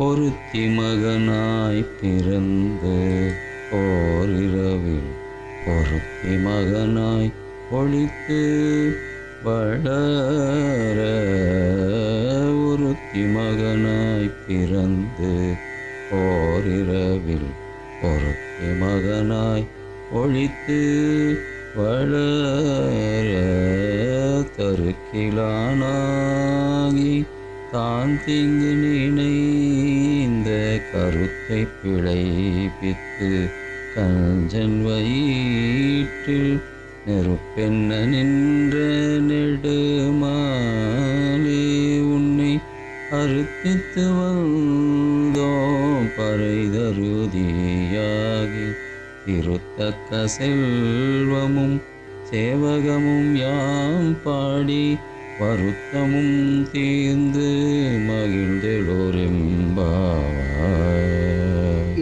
ஒருத்தி மகனாய் பிறந்து ஓரிரவில் ஒருத்தி மகனாய் ஒழித்து வளர ஒருத்தி மகனாய் பிறந்து ஓரிரவில் ஒருத்தி மகனாய் ஒழித்து வளர தருக்கிலானாகி தான் தீங்கு நினை கருத்தை பிழைப்பித்து கஞ்சன் வயிற்றில் நெருப்பென்ன நின்ற நெடுமாலே உன்னை அறுத்தித்து வந்தோம் பறைதருதியாகி திருத்தக்க செல்வமும் சேவகமும் யாம் பாடி வருத்தமும் தீர்ந்து மகிழ்ந்தெழோ